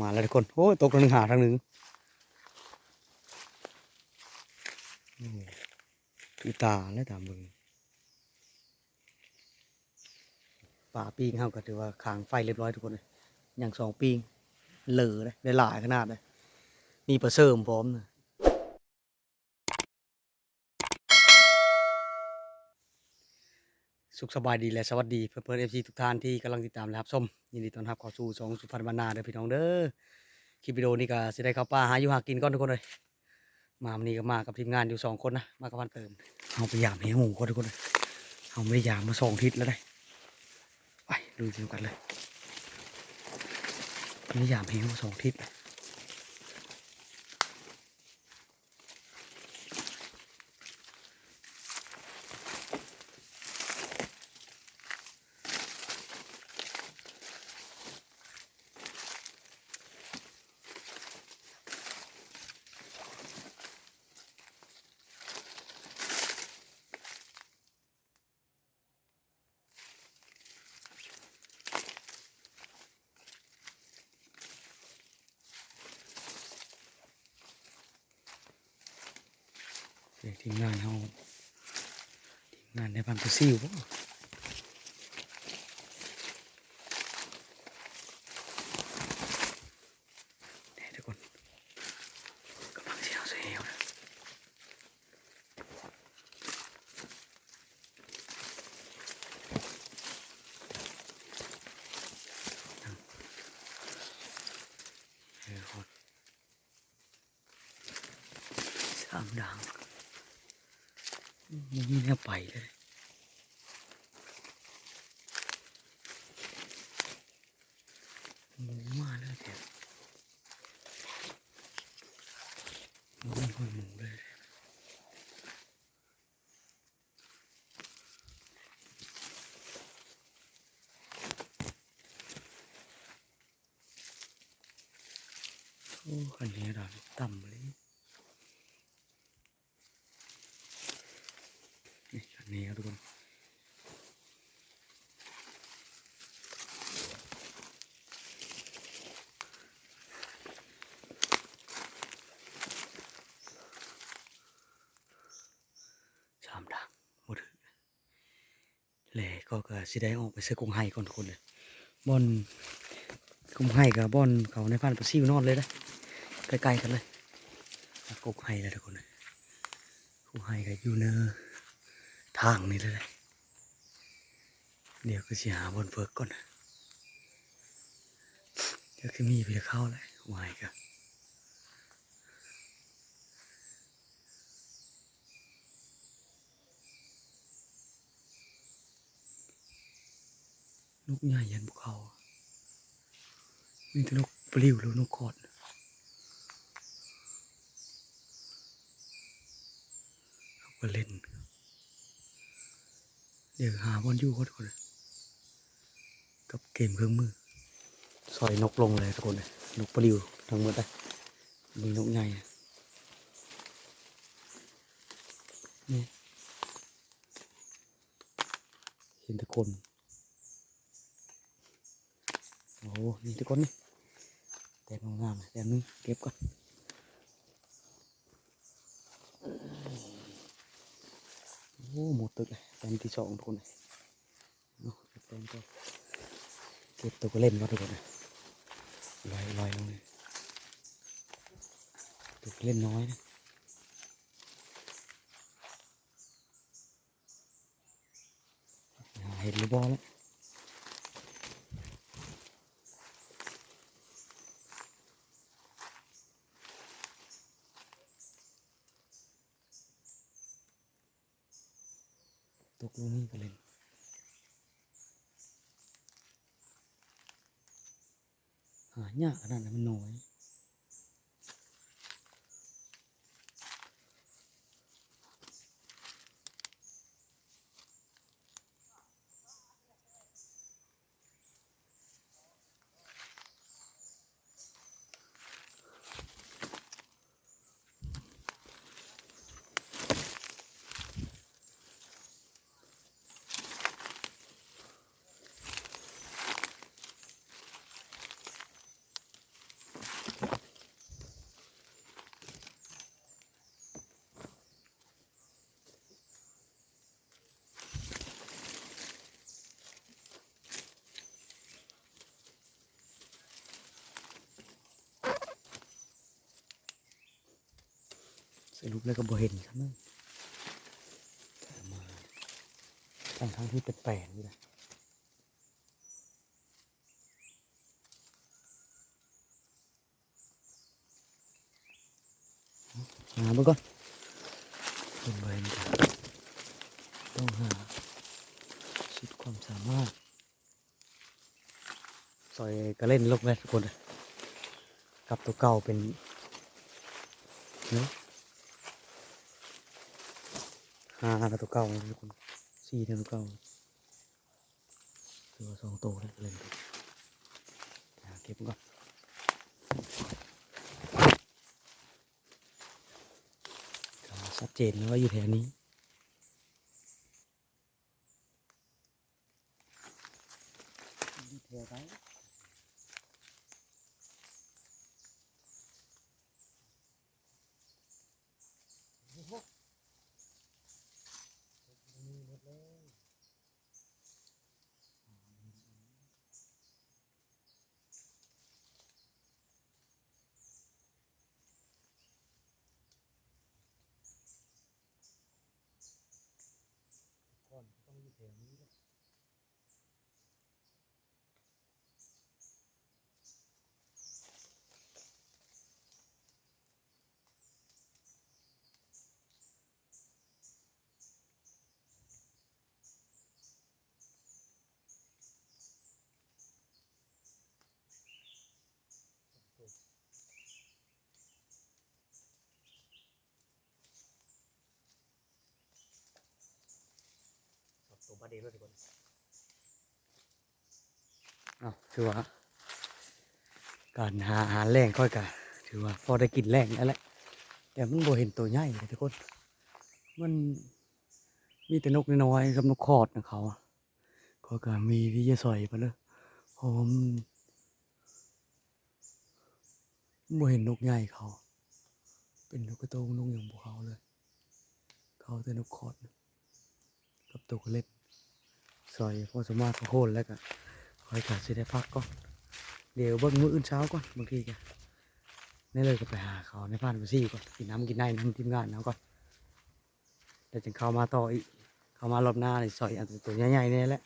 มาแล้วทุกคน โอ้ยตกทางหนึ่งหาทางหนึ่งอีตาและตามึงป่าปีงเขาก็ถือว่าขางไฟเรียบร้อยทุกคนเลยอย่างสองปีงเหลือเลยได้หลายขนาดเลยมีประเสริมพร้อมนะ สุขสบายดีและสวัสดีเพื่อนเพื่อนเอฟซีทุกท่านที่กำลังติดตามและรับชมยินดีต้อนรับเข้าสู่สองสุพรรณบรรณาเด้อพี่น้องเด้อคลิปวิดีโอนี้ก็สิได้เข้าป่าหาอยู่หากินก่อนทุกคนเลยมาวันนี้ก็มากับทีมงานอยู่สองคนนะมากับพันเติมเอาไปยามให้หมูก่อนทุกคนเลยเอาไม่ได้ยามมาสองทิศแล้วได้ไปดูทีกันเลยไม่ได้ยามให้หมูสองทิศเลย ทีมงานเขาทีมงานในพันธุ์ซิวบ่เนี่ยทุกคนกำลังเสียวเสียวนะเออคนสามดัง มันมีแนวไปเลยหมูมาแล้วแถวหมูมีคนหมูเลยโอ้คันนี้เราต่ำเลย นี่คันนี้ครับทุกคน สามดังหมดเลยก็ก็สิได้ออกไปเสื้อกรุงไฮก่อนทุกคนเลยบอนกรุงไฮกับบอนเขาในพันธุ์ปลาซิวนอนเลยนะใกล้ๆกันเลยกรุงไฮเลยทุกคนเลยกรุงไฮก็อยู่เนอางนี้เลยเดี๋ยวก็สิหาบนเฟิร์กก่อนเดี๋ยวคือมีไปเข้าเลยวายก็นกใหญ่ยันบุกเขามีแต่นกปลิวหรือนกกอดเขาก็เล่น เดี๋ยวหาบอลยู่ก็ทุกคนเลยกับเกมเครื่องมือซอยนกลงเลยทุกคนเลยนกปลิวทั้งหมดเลยมีนกใหญ่นี่เห็นทุกคนโอ้นี่ทุกคนนี่แต่งามๆแต่นึงเก็บก่อนโอ้หมดตึกเลย แต้มที่สองทุกคนเลยเอาเก็บแต้มก็เก็บตัวก็เล่นมาทุกคนลยลอยลอยลงเลยตัวเล่นน้อยนะหาเห็นหรือบอแล้ว รุปแล้วก็บ่เห็นซะมั้งแต่มาทั้งทั้งที่เป็นแปลนนี่แหละหาไปก่อนเป็นบ่เห็นต้องหาสุดความสามารถซอยก็เล่นลกแม่ทุกคนเลยกับตัวเก่าเป็นเนาะ ห้ากับตัวเก่าทุกคนสี่ตัวเก่าตัวสองโตเลยเล่นไปอ่าเก็บก่อนชัดเจนนะว่าอยู่แถวนี้อยู่แถวไหนก่อน ต้อง อยู่แถวนี้แหละสอบตัวประเด็นด้วยทุกคนอ้าถือว่า การหาอาหารแรงค่อยกะถือว่าพอได้กินแรงแล้วแหละแต่มันบ่เห็นตัวใหญ่เลยทุกคน มันมีแต่นกน้อยกับนกคอดนะเขาก็ก็มีที่จะสอยไปเลยเพราะมันบ่เห็นนกใหญ่เขา เป็นนกกระโตงนกอย่างพวกเขาเลย เขาแต่นกคอดกับตัวเล็ก สอยพอสมมาตรโค่นแล้วก็คอยขาดสิได้พักก่อนเดี๋ยวเบิ่งมื้ออื่นเช้าก่อนบางทีแกนี่เลยก็ไปหาเขาในบ้านไปซี่ก่อนกินน้ำกินได้น้ำทีมงานเอาก่อนเดี๋ยวจะเข้ามาต่ออีกเข้ามารอบหน้าเลยซอยอันตัวใหญ่ๆนี่แหละ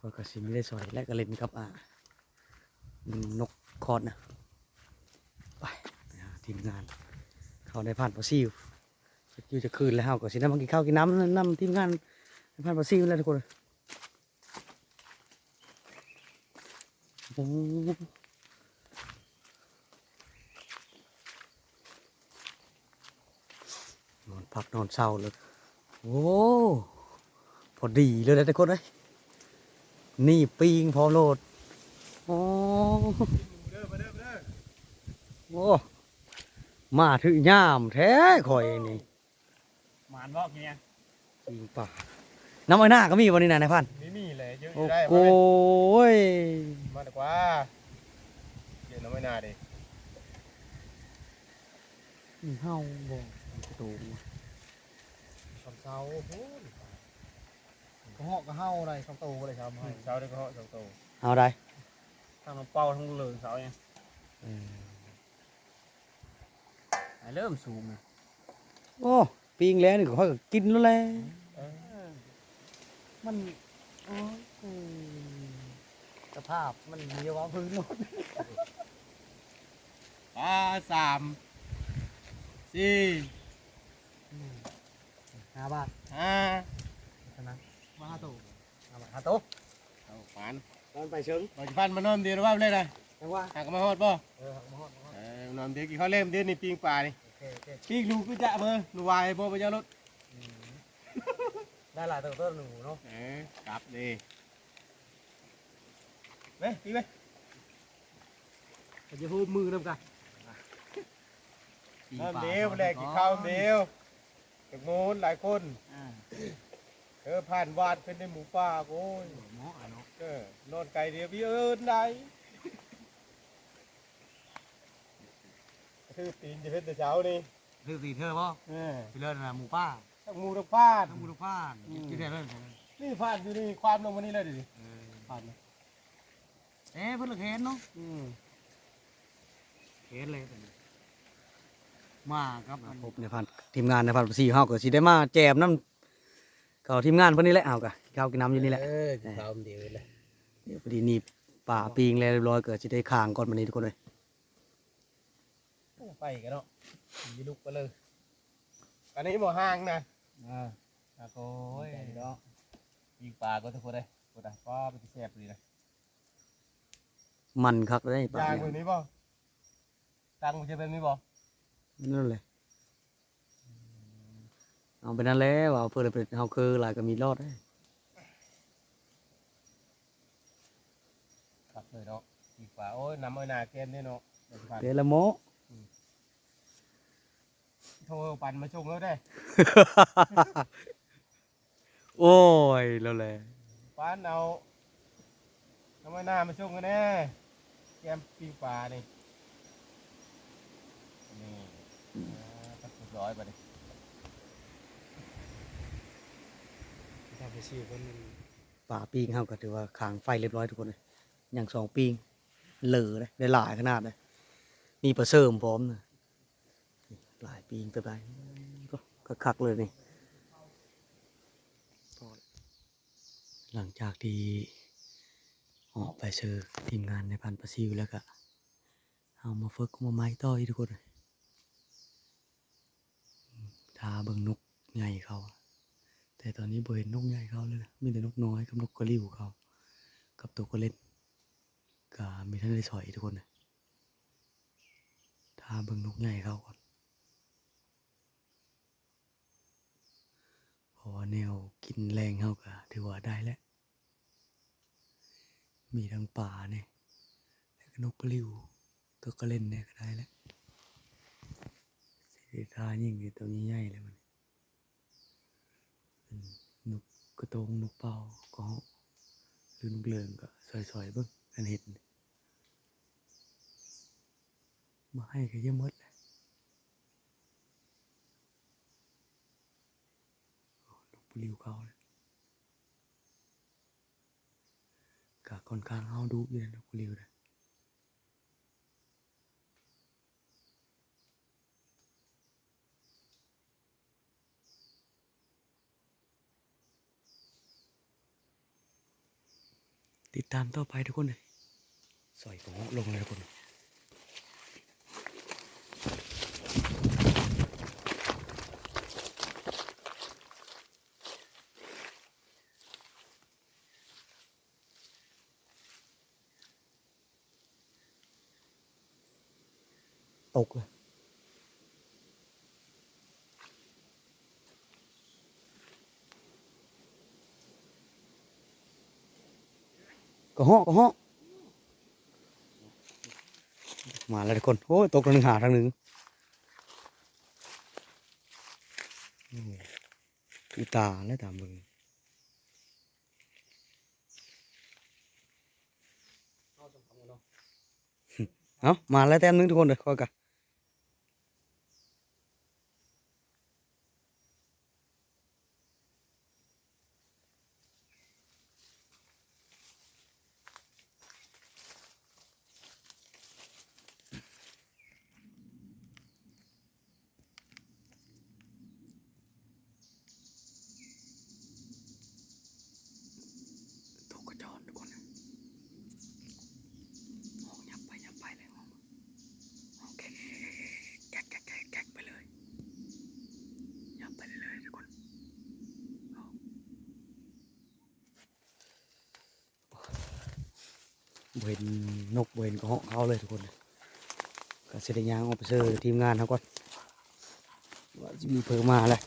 ก็กระสิไม่ได้ซอยและก็เล่นกับอ่านกคอดนะไปทีมงาน เขาในผ่านปะซิวอยู่จะคืนแล้วก็สิได้มากินข้าวกินน้ำน้ำทีมงานในผ่านปะซิวแล้วทุกคน โอ้โหนอนพักนอนเศร้าเลยโอ้พอดีเลยนะทุกคนเลยนี่ปิงพอโหลดโอ้โอ้มาถึงย่ามแท้ข่อยนี่หมานบอกเงี้ยปิงป่า น้ำไอ้หน้าก็มีวันนี้นะนายพันธุ์ไม่มีเลยเยอะอโอ้ยู่ได้โหยมาดีกว่าเดี๋ยวน้ำไม่นาดิเฮาบอกประตูคำเช้าพูดก็เหาะก็เห่าอะไรสองตัวเลยครับเช้าได้ก็เหาะสองตัวเอาได้ทั้งน้ำเป้าทั้งเหลืองเสาเนี่ยเออเริ่มสูงนะโอ้ปิงแล้วนี่ก็ค่อยก็กินแล้วแหละ มันโอ้ยอืมสภาพมันมีเยาวะพื้นหมดอ่าสามสี่ห้าบาทห้าเท่านั้นมาห้าตัวห้าบาทห้าโต๊ะเอาขวานตอนไปเชิงบางพันมานอนเดียวว่าเลยนะจังว่าหากมาฮอดป่ะเออหักมาฮอดมาฮอดเออนอนเดียวกี่ข้าวเล่มเดียวนี่ปิงป่านี่โอเคโอเคปิงลูกก็จะเบอร์หนูวายบ่ไปเจ้ารถอืมได้ หลายตัวตัวหนึ่งเนาะเออกลับดีเว้ยปีไปจะจะพูดมือเริ่มกันนอนเดียวแรกกินข้าวเดียวจากโน้นหลายคนอ่าเออผ่านวาดเป็นในหมูป่าโอ้ยหมออะเนาะเออนอนไก่เดียวพี่เอิญได้คือตีนจะเป็นแต่เช้านี่คือสีเธอป่ะเออพี่เลิศนะหมูป้า ทั้งหมูทั้งผ่านทั้งหมูทุกบ้านกินได้เลยนี่ผ่านอยู่นี่ความลงมานี่เลยดิเออผ่านนะเอ๊ะเพิ่นเลิกเห็นเนาะอืมเห็นเลยเป็นมาครับมาพบในพันทีมงานในพันสี่เฮาก็สิได้มาแจมน้ำเขาทีมงานเพิ่นนี่แหละเอากะข้าวกินน้ำอยู่นี่แหละเออข้าวเดียวเลยเดี๋ยวพอดีนี่ป่าปิงแล้วเรียบร้อยเกิดสิได้ค้างก่อนวันนี้ทุกคนเลยไปกันเนาะมีลูกไปเลย อันนี้บ่ห่างนะ อ่าตะโก้ยไปเนาะยิงปลาก็ทุกคนเลยกูได้ป้าไปที่แซ่บเลยนะมันคักเลยป่ายางเนี่แบบยนี้บ่ตังมันจะเป็นนี้บ่นั่นเลยเอาไปนั่นแล้วเอาเพื่อไปเฮาคือหลายก็มีรอดเด้ครับเลยเนาะยิงปลาโอ้ยน้ำอ้อยนาเกมนี่เนาะเดี๋ยวสิผ่านเดละโม โทรปั่นมาชงแล้วได้โอ้ยแล้วแหละป้านเอาน้ำอ้อยนามาชงกันแน่แกมปีปลานี่นี่อ่าตักสุดร้อยไปดิทำไปสี่คนหนึ่งป่าปิงเฮาก็ถือว่าค้างไฟเรียบร้อยทุกคนเลยอย่างสองปิงเหลือเลยได้หลายขนาดเลยมีปลาเสริมพร้อมนะ หลายปิงไปไปก็ก็คักเลยนี่หลังจากที่ออกไปเจอทีมงานในพันประซิวแล้วก็เอามาฝึกมาไม้ต่ออีกทุกคนทาเบิ่งนกใหญ่เขา แต่ตอนนี้บ่เห็นนกใหญ่เขาเลยนะมีแต่นกน้อยกับนกกระริ้วเขา กับตัวก็เล่นก็มีท่านได้สอยทุกคนเลยทาเบิ่งนกใหญ่เขาก่อน พราะว่าแนวกินแรงเขาก็ถือว่าได้แล้ว มีทั้งป่าเนี่ยแล้วก็นกกระลิวตัวก็เล่นเนี่ยก็ได้แล้วสีทายิ่งตัวนี้ใหญ่เลยมันเป็นนกกระตงนกเป่าก็หรือนกเลืองก็สอยๆเบิ่งอันเห็นมาให้ก็เยอะมดเลยโอ้นกก ริวเขาเลยกะค่อนข้างเฮาดูอยู่นะนกริวนะติดตามต่อไปทุกคนเลยสอยของลงเลยทุกคน ก็เหาะก็เหาะมาแล้วทุกคน โอ้ยตกทางหนึ่งหาทางหนึ่งอืมคือตาและตามึงเอาสำคัญเนาะเอามาแล้วแต้มหนึงทุกคนเลยคอยกันตกกระจอนทุกคนเลยห้องยับไปยับไปเลยห้องโอเคแก๊กแก๊กแก๊กแก๊กไปเลยยับไปเลยเลยทุกคนเอาบ่ เห็นนกเห็นก็ห้องเขาเลยทุกคนก็เสด็จยางออกไปเจอทีมงานเขาก่อนว่าจะมีเพิ่มมาเลย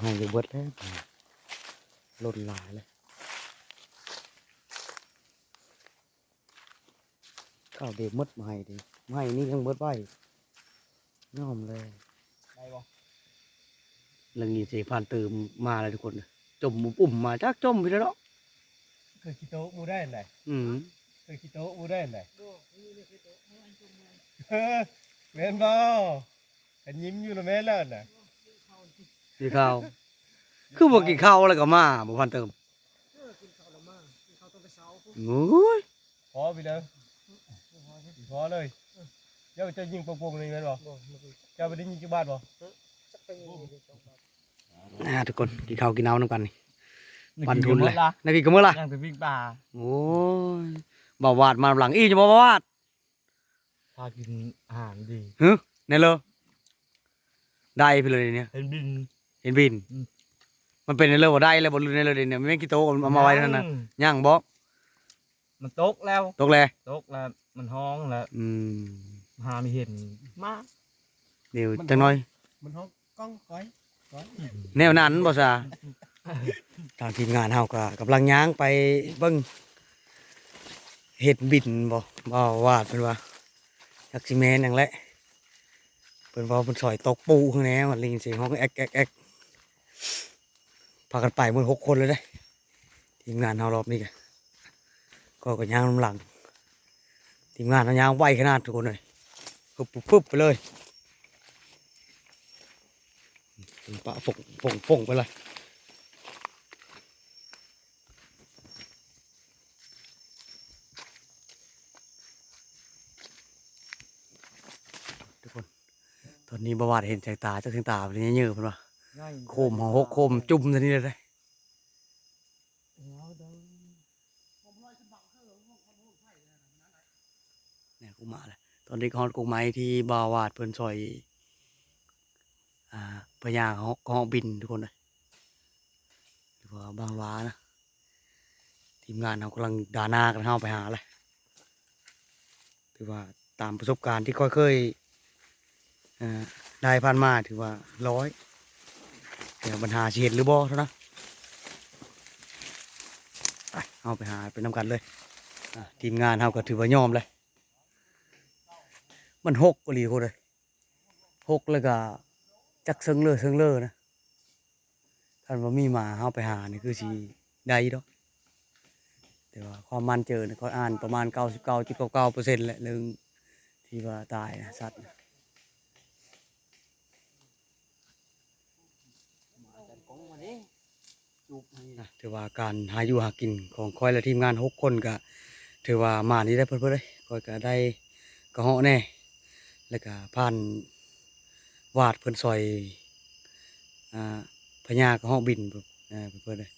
ให้อยู่เบิดแล้วลดหลายเลยข้าวเด็กมดมาให้ดิมาให้นี่ยังเบิดไว้ย่อมเลยได้บ่เรื่องนี้สิผ่านเติมมาเลยทุกคนจมหมุปุ่มมาจากจมไปแล้วเนาะเคยคิโตะมูได้ไหนอืมเคยคิโตะมูได้ไหนเออแม่นบ่กันยิ้มอยู่นะแม่นแล้วน่ะ กินข้าว คือบ่กินข้าวแล้วก็มาบ่ผ่านเติมกินข้าวละมากินข้าวตอนเช้าโอ้ยพอไปเด้อพอเลยเจ้าจะยิงโป่งๆเลยแม่นบ่บ่มันก็เจ้าไปได้ยิงกี่บ้านบ่จักไปยิงอยู่สองบาทนะทุกคนกินข้าวกินน้ำนำกันนี่ปันทุนเลยละนากินกันเมื่อล่ะยังไปวิ่งป่าโอ้ยบ่าวาดมาหลังอีจะบ่าวาดพากินอาหารดีฮึแน่เลยได้ไปเลยเนี่ยเห็นบิน เห็นบิน อืม มันเป็นในเลยว่าได้เลยบ่รู้ในเลยเนี่ยไม่กี่โตะเอามาไว้นั่นน่ะย่างบ่มันตกแล้ว ตกแลตกแล้ว มันห้องแล้วอืมหาไม่เห็นมา เดี๋ยวจังน้อย มันห้องกล้องก้อยก้อยแนวนั้นบ่ซาทางทีมงานเฮาก็กำลังย่างไปเบิ่งเฮ็ดบินบ่บ่าวาดเพิ่นว่าจักสิแม่นหยังแหละเพิ่นว่าเพิ่นซอยตกปูข้างแหนมันลิงเสียงห้องแอ๊กแอ๊กแอ๊ก พากันไปหมดหกคนเลยเด้ทีมงานเฮารอบนี้ก็ก็ก็ย่างน้ำหลัง ทีมงานเฮาย่างไวขนาดทุกคนเลยปึ๊บปึ๊บปึ๊บไปเลยปะฝงฝงฝงไปเลยทุกคน ตอนนี้บาวาดเห็นแสงตาเจ้าแสงตาเป็นเยอะๆเพิ่นว่าง่า โคมหกโคมจุ่มทันทีเลยเนี่ยกูมาเลยตอนนี้ก็ฮอดกูไม้ที่บาวาดเพิ่นซอยอ่าพญาเของของบินทุกคนเลยหรือว่าบางว้านะทีมงานเรากำลังดานากันเข้าไปหาเลยถือว่าตามประสบการณ์ที่ค่อยเคยอ่าได้ผ่านมาถือว่าร้อย แต่ปัญหาเหตุหรือบ่เท่านั้นไปเอาไปหาไปนำกันเลยทีมงานเราก็ถือว่ายอมเลย มันหกกะหลีโคตรเลยหกแล้วก็จักเซิงเลอเซิงเลอนะท่านว่ามีหมาเฮาไปหานี่คือสิได้ดอกแต่ว่าความมันเจอเนี่ยเขาอ่านประมาณ99.99เก้าจี้เก้าเก้าเปอร์เซ็นต์แหละเรื่งที่ว่าตายนะสัตว์ นะนะถือว่าการหาอยู่หากินของคอยและทีมงานหกคนก็ถือว่ามานี้ได้เพิ่นๆเลยคอยก็ได้กระเหาะแน่ แล้วก็ผ่านวาดเพิ่นซอยอ่าพญากระเหาะบินเพิ่นเพิ่นเลย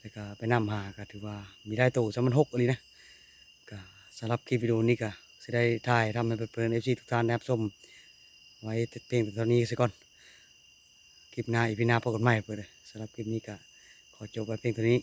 แล้วก็ไปนำหาก็ถือว่ามีได้โตสมันหกอะไรนะก็สำหรับคลิปวิดีโอนี้ก็จะได้ถ่ายทำให้เพื่อนเอฟซีทุกท่านนะครับชมไว้เพียงแต่เท่านี้ซะก่อนคลิปหน้าอีพีหน้าพบกันใหม่เพื่อนเลยสำหรับคลิปนี้ก็ ขอจบไว้เพียงเท่านี้